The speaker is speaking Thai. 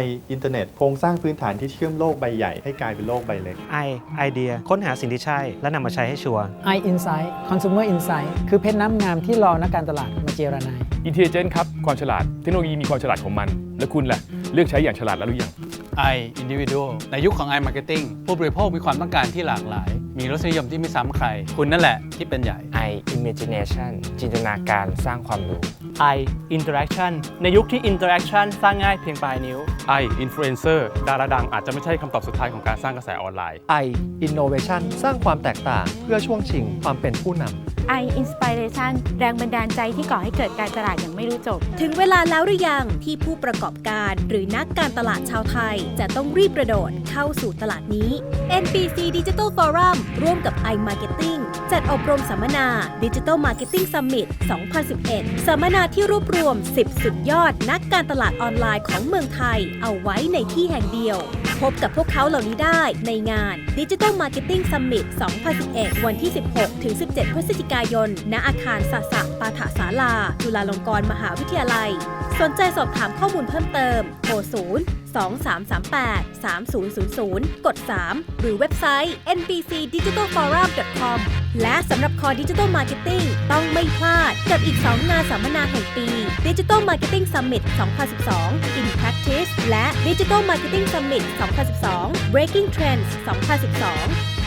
I อินเทอร์เน็ตโครงสร้างพื้นฐานที่เชื่อมโลกใบใหญ่ให้กลายเป็นโลกใบเล็ก I ไอเดียค้นหาสิ่งที่ใช่ และนำมาใช้ให้ชัวร์ i Insight Consumer Insight คือเพชรน้ำงามที่รอนักการตลาดมาเจรนาย อินเทลเจนครับ ความฉลาด เทคโนโลยีมีความฉลาดของมัน แล้วคุณล่ะ เลือกใช้อย่างฉลาดแล้วหรือยัง I individual ในยุคของ I marketing ผู้บริโภคมีความต้องการที่หลากหลาย มีรสนิยมที่ไม่ซ้ำใคร คุณนั่นแหละที่เป็นใหญ่ I imagination จินตนาการสร้างความรู้ I interaction ในยุคที่ interaction สร้างง่ายเพียงปลายนิ้ว I influencer ดาราดังอาจจะไม่ใช่คำตอบสุดท้ายของการสร้างกระแสออนไลน์ I Innovation สร้างความแตกต่างเพื่อช่วงชิงความเป็นผู้นำ I Inspiration แรงบันดาลใจที่ก่อให้เกิดการตลาดอย่างไม่รู้จบ ถึงเวลาแล้วหรือยังที่ผู้ประกอบการหรือนักการตลาดชาวไทย จะต้องรีบกระโดดเข้าสู่ตลาดนี้ NBC Digital Forum ร่วมกับ iMarketing จัดอบรมสัมมนา Digital Marketing Summit 2011 สัมมนาที่รวบรวม 10 สุดยอดนักการตลาดออนไลน์ของเมืองไทย เอาไว้ในที่แห่งเดียว พบกับพวกเขาเหล่านี้ได้ในงาน Digital Marketing Summit 2011 วันที่ 16 ถึง 17 พฤศจิกายน ณ อาคารสาสะปาฐาศาลา จุฬาลงกรณ์มหาวิทยาลัย สนใจสอบถามข้อมูลเพิ่มเติม โทร 0 2338 3000 กด 3 หรือเว็บไซต์ nbcdigitalforum.com และสำหรับคอดิจิ t a ลมาร์เก็ตติ้งต้องไม่พลาด กับอีก 2 งานสัมมนาแห่งปี Digital Marketing Summit 2012 In Practice และ Digital Marketing Summit 2012 Breaking Trends 2012